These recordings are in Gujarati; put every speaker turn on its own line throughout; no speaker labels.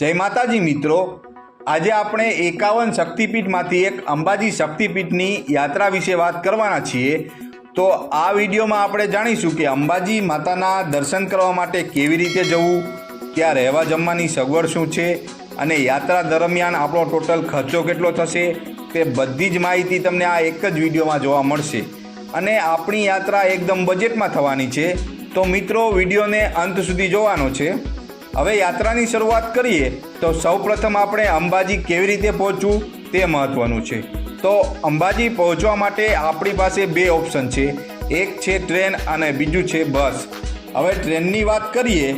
જય માતાજી મિત્રો. આજે આપણે એકાવન શક્તિપીઠમાંથી એક અંબાજી શક્તિપીઠની યાત્રા વિશે વાત કરવાના છીએ. તો આ વિડીયોમાં આપણે જાણીશું કે અંબાજી માતાના દર્શન કરવા માટે કેવી રીતે જવું ત્યાં રહેવા જમવાની સગવડ શું છે, અને યાત્રા દરમિયાન આપણો ટોટલ ખર્ચો કેટલો થશે, તે બધી જ માહિતી તમને આ એક જ વિડીયોમાં જોવા મળશે. અને આપણી યાત્રા એકદમ બજેટમાં થવાની છે. તો મિત્રો, વિડીયોને અંત સુધી જોવાનો છે. હવે યાત્રાની શરૂઆત કરીએ તો સૌપ્રથમ આપણે અંબાજી કેવી રીતે પહોંચવું તે મહત્વનું છે. તો અંબાજી પહોંચવા માટે આપણી પાસે બે ઓપ્શન છે. એક છે ટ્રેન અને બીજું છે બસ. હવે ટ્રેનની વાત કરીએ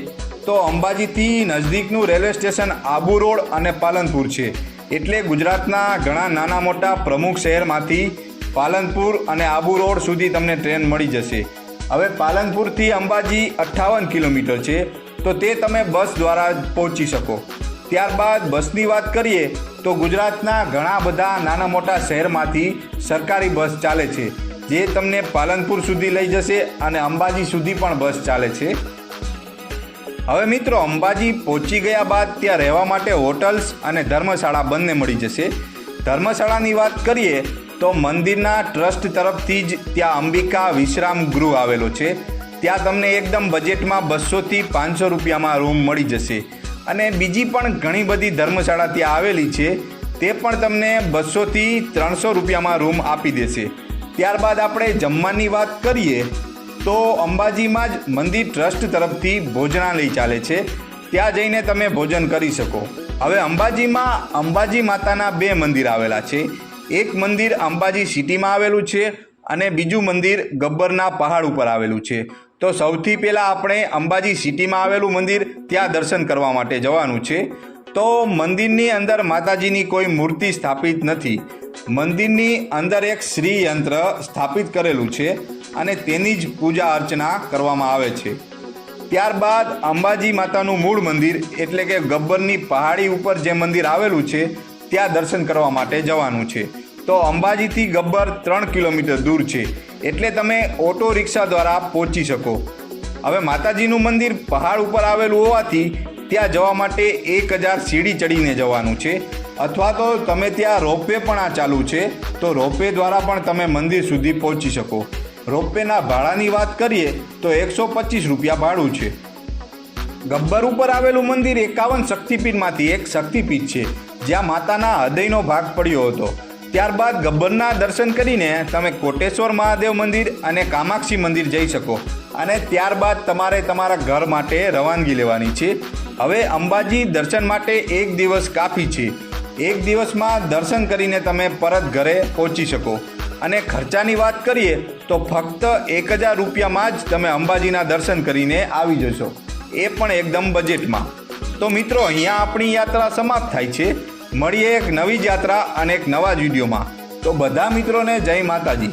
તો અંબાજીથી નજદીકનું રેલવે સ્ટેશન આબુ રોડ અને પાલનપુર છે. એટલે ગુજરાતના ઘણા નાના મોટા પ્રમુખ શહેરમાંથી પાલનપુર અને આબુ રોડ સુધી તમને ટ્રેન મળી જશે. હવે પાલનપુરથી અંબાજી અઠ્ઠાવન કિલોમીટર છે, તો તે તમે બસ દ્વારા પહોંચી શકો. ત્યારબાદ બસની વાત કરીએ, તો ગુજરાતના ઘણા બધા નાના મોટા શહેરમાંથી સરકારી બસ ચાલે છે, જે તમને પાલનપુર સુધી લઈ જશે અને અંબાજી સુધી પણ બસ ચાલે છે. હવે મિત્રો, અંબાજી પહોંચી ગયા બાદ ત્યાં રહેવા માટે હોટલ્સ અને ધર્મશાળા બંને મળી જશે. ધર્મશાળાની વાત કરીએ તો મંદિરના ટ્રસ્ટ તરફથી જ ત્યાં અંબિકા વિશ્રામ ગૃહ આવેલો છે. ત્યાં તમને એકદમ બજેટમાં બસોથી પાંચસો રૂપિયામાં રૂમ મળી જશે. અને બીજી પણ ઘણી બધી ધર્મશાળા ત્યાં આવેલી છે. તે પણ તમને બસોથી ત્રણસો રૂપિયામાં રૂમ આપી દેશે. ત્યારબાદ આપણે જમવાની વાત કરીએ, તો અંબાજીમાં જ મંદિર ટ્રસ્ટ તરફથી ભોજનાલય ચાલે છે. ત્યાં જઈને તમે ભોજન કરી શકો. હવે અંબાજીમાં અંબાજી માતાના બે મંદિર આવેલા છે. એક મંદિર અંબાજી સિટીમાં આવેલું છે અને બીજું મંદિર ગબ્બરના પહાડ ઉપર આવેલું છે. તો સૌથી પહેલાં આપણે અંબાજી સિટીમાં આવેલું મંદિર ત્યાં દર્શન કરવા માટે જવાનું છે. તો મંદિરની અંદર માતાજીની કોઈ મૂર્તિ સ્થાપિત નથી. મંદિરની અંદર એક શ્રી યંત્ર સ્થાપિત કરેલું છે અને તેની જ પૂજા અર્ચના કરવામાં આવે છે. ત્યારબાદ અંબાજી માતાનું મૂળ મંદિર એટલે કે ગબ્બરની પહાડી ઉપર જે મંદિર આવેલું છે, ત્યાં દર્શન કરવા માટે જવાનું છે. તો અંબાજીથી ગબ્બર ત્રણ કિલોમીટર દૂર છે. એટલે તમે ઓટો રિક્ષા દ્વારા પહોંચી શકો. હવે માતાજીનું મંદિર પહાડ ઉપર આવેલું હોવાથી ત્યાં જવા માટે એક હજાર સીડી ચડીને જવાનું છે. અથવા તો તમે ત્યાં રોપવે પણ આ ચાલુ છે. તો રોપવે દ્વારા પણ તમે મંદિર સુધી પહોંચી શકો. રોપવેના ભાડાની વાત કરીએ તો એકસો પચીસ રૂપિયા ભાડું છે. ગબ્બર ઉપર આવેલું મંદિર એકાવન શક્તિપીઠમાંથી એક શક્તિપીઠ છે. જ્યાં માતાના હૃદયનો ભાગ પડ્યો હતો. ત્યારબાદ ગબ્બરના દર્શન કરીને તમે કોટેશ્વર મહાદેવ મંદિર અને કામાક્ષી મંદિર જઈ શકો. અને ત્યારબાદ તમારે તમારા ઘર માટે રવાનગી લેવાની છે. હવે અંબાજી દર્શન માટે એક દિવસ કાફી છે. એક દિવસમાં દર્શન કરીને તમે પરત ઘરે પહોંચી શકો. અને ખર્ચાની વાત કરીએ તો ફક્ત એક હજાર રૂપિયામાં જ તમે અંબાજીના દર્શન કરીને આવી જશો. એ પણ એકદમ બજેટમાં. તો મિત્રો, અહીંયા આપણી યાત્રા સમાપ્ત થાય છે. મળીએ એક નવી યાત્રા અને એક નવા જ વિડીયોમાં. તો બધા મિત્રોને જય માતાજી.